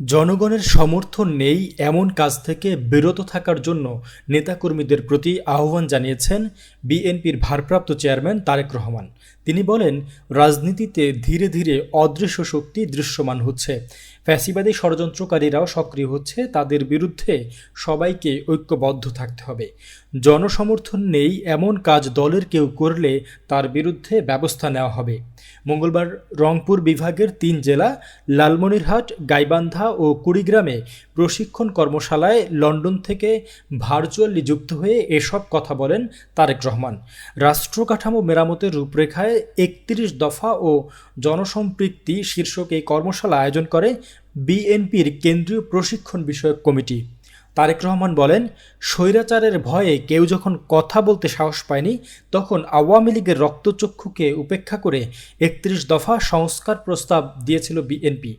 জনগণের সমর্থন নেই এমন কাজ থেকে বিরত থাকার জন্য নেতাকর্মীদের প্রতি আহ্বান জানিয়েছেন বিএনপির ভারপ্রাপ্ত চেয়ারম্যান তারেক রহমান। তিনি বলেন, রাজনীতিতে ধীরে ধীরে অদৃশ্য শক্তি দৃশ্যমান হচ্ছে। ফ্যাসিবাদী ষড়যন্ত্রকারীরাও সক্রিয় হচ্ছে। তাদের বিরুদ্ধে সবাইকে ঐক্যবদ্ধ থাকতে হবে। জনসমর্থন নেই এমন কাজ দলের কেউ করলে তার বিরুদ্ধে ব্যবস্থা নেওয়া হবে। মঙ্গলবার রংপুর বিভাগের তিন জেলা, লালমনিরহাট, গাইবান্ধা ও কুড়িগ্রামে প্রশিক্ষণ কর্মশালায় লন্ডন থেকে ভার্চুয়ালি যুক্ত হয়ে এসব কথা বলেন তারেক রহমান। রাষ্ট্র কাঠামো মেরামতের রূপরেখায় একত্রিশ দফা ও জনসম্পৃক্তি শীর্ষক এই কর্মশালা আয়োজন করে বিএনপির কেন্দ্রীয় প্রশিক্ষণ বিষয়ক কমিটি। তারেক রহমান বলেন, স্বৈরাচারের ভয়ে কেউ যখন কথা বলতে সাহস পায়নি, তখন আওয়ামী লীগের রক্তচক্ষুকে উপেক্ষা করে একত্রিশ দফা সংস্কার প্রস্তাব দিয়েছিল বিএনপি।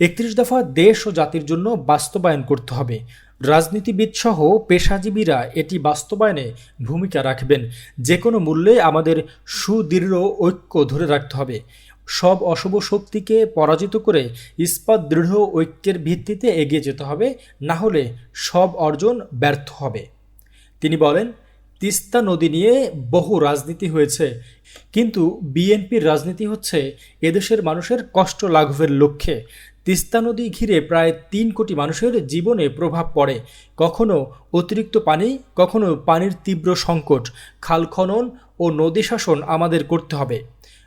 একত্রিশ দফা দেশ ও জাতির জন্য বাস্তবায়ন করতে হবে। রাজনীতিবিদসহ পেশাজীবীরা এটি বাস্তবায়নে ভূমিকা রাখবেন। যে কোনো মূল্যে আমাদের সুদৃঢ় ঐক্য ধরে রাখতে হবে। সব অশুভ শক্তিকে পরাজিত করে ইস্পাত দৃঢ় ঐক্যের ভিত্তিতে এগিয়ে যেতে হবে, না হলে সব অর্জন ব্যর্থ হবে। তিনি বলেন, তিস্তা নদী নিয়ে বহু রাজনীতি হয়েছে, কিন্তু বিএনপির রাজনীতি হচ্ছে এদেশের মানুষের কষ্ট লাঘবের লক্ষ্যে। তিস্তা নদী ঘিরে প্রায় তিন কোটি মানুষের জীবনে প্রভাব পড়ে। কখনো অতিরিক্ত পানি, কখনো পানির তীব্র সংকট। খাল খনন ও নদী শাসন আমাদের করতে হবে।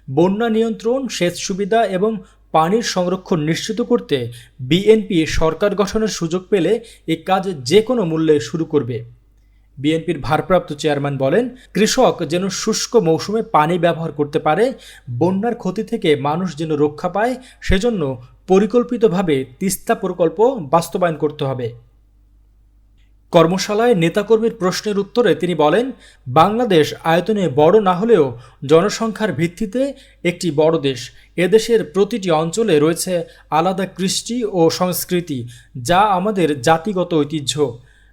বন্যা নিয়ন্ত্রণ, সেচ সুবিধা এবং পানির সংরক্ষণ নিশ্চিত করতে বিএনপি সরকার গঠনের সুযোগ পেলে এ কাজ যে কোনো মূল্যে শুরু করবে। বিএনপির ভারপ্রাপ্ত চেয়ারম্যান বলেন, কৃষক যেন শুষ্ক মৌসুমে পানি ব্যবহার করতে পারে, বন্যার ক্ষতি থেকে মানুষ যেন রক্ষা পায়, সেজন্য পরিকল্পিতভাবে তিস্তা প্রকল্প বাস্তবায়ন করতে হবে। কর্মশালায় নেতাকর্মীর প্রশ্নের উত্তরে তিনি বলেন, বাংলাদেশ আয়তনে বড় না হলেও জনসংখ্যার ভিত্তিতে একটি বড় দেশ। এদেশের প্রতিটি অঞ্চলে রয়েছে আলাদা কৃষ্টি ও সংস্কৃতি, যা আমাদের জাতিগত ঐতিহ্য।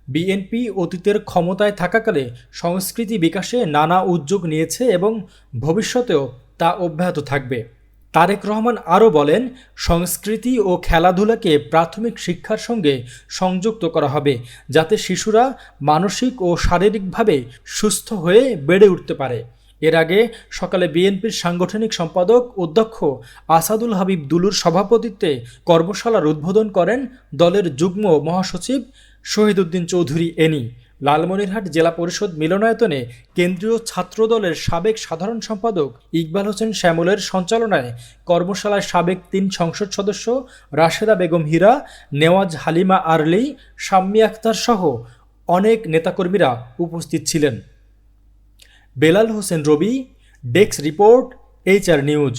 বিএনপি অতীতের ক্ষমতায় থাকাকালে সংস্কৃতি বিকাশে নানা উদ্যোগ নিয়েছে এবং ভবিষ্যতেও তা অব্যাহত থাকবে। তারেক রহমান আরও বলেন, সংস্কৃতি ও খেলাধুলাকে প্রাথমিক শিক্ষার সঙ্গে সংযুক্ত করা হবে, যাতে শিশুরা মানসিক ও শারীরিকভাবে সুস্থ হয়ে বেড়ে উঠতে পারে। এর আগে সকালে বিএনপির সাংগঠনিক সম্পাদক অধ্যক্ষ আসাদুল হাবিব দুলুর সভাপতিত্বে কর্মশালার উদ্বোধন করেন দলের যুগ্ম মহাসচিব শহীদুদ্দিন চৌধুরী এনি। লালমনিরহাট জেলা পরিষদ মিলনায়তনে কেন্দ্রীয় ছাত্রদলের সাবেক সাধারণ সম্পাদক ইকবাল হোসেন শ্যামলের সঞ্চালনায় কর্মশালায় সাবেক তিন সংসদ সদস্য রাশেদা বেগম হীরা, নেওয়াজ হালিমা আরলি, শাম্মী আক্তার সহ অনেক নেতাকর্মীরা উপস্থিত ছিলেন। Belal Hossain Robi, desk report HR news.